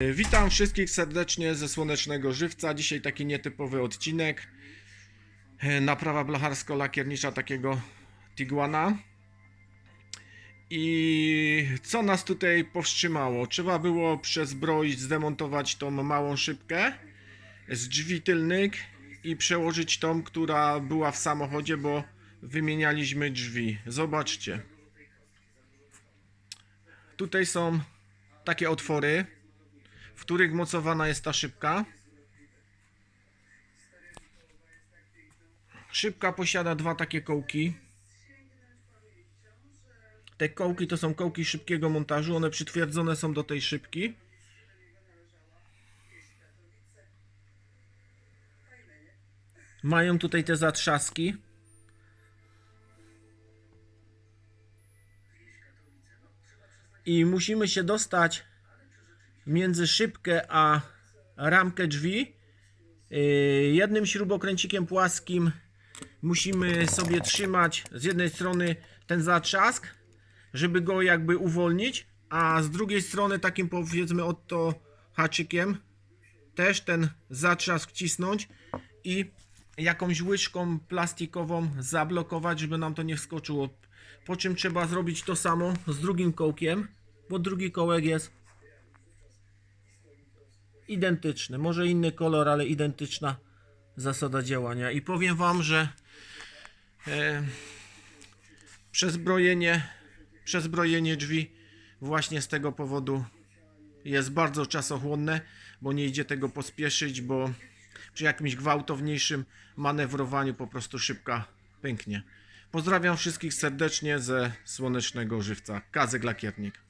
Witam wszystkich serdecznie ze Słonecznego Żywca. Dzisiaj taki nietypowy odcinek. E, Naprawa blacharsko-lakiernicza takiego Tiguana. I co nas tutaj powstrzymało? Trzeba było przezbroić, zdemontować tą małą szybkę z drzwi tylnych i przełożyć tą, która była w samochodzie, bo wymienialiśmy drzwi. Zobaczcie. Tutaj są takie otwory, w których mocowana jest ta szybka. Szybka posiada dwa takie kołki. Te kołki to są kołki szybkiego montażu, one przytwierdzone są do tej szybki. Mają tutaj te zatrzaski. I musimy się dostać między szybkę a ramkę drzwi. Yy, Jednym śrubokręcikiem płaskim musimy sobie trzymać z jednej strony ten zatrzask, żeby go jakby uwolnić, a z drugiej strony takim powiedzmy oto haczykiem też ten zatrzask cisnąć i jakąś łyżką plastikową zablokować, żeby nam to nie wskoczyło. Po czym trzeba zrobić to samo z drugim kołkiem, bo drugi kołek jest identyczny. Może inny kolor, ale identyczna zasada działania. I powiem Wam, że e, przezbrojenie, przezbrojenie drzwi właśnie z tego powodu jest bardzo czasochłonne, bo nie idzie tego pospieszyć, bo przy jakimś gwałtowniejszym manewrowaniu po prostu szybka pęknie. Pozdrawiam wszystkich serdecznie ze Słonecznego Żywca. Kazek Lakiernik.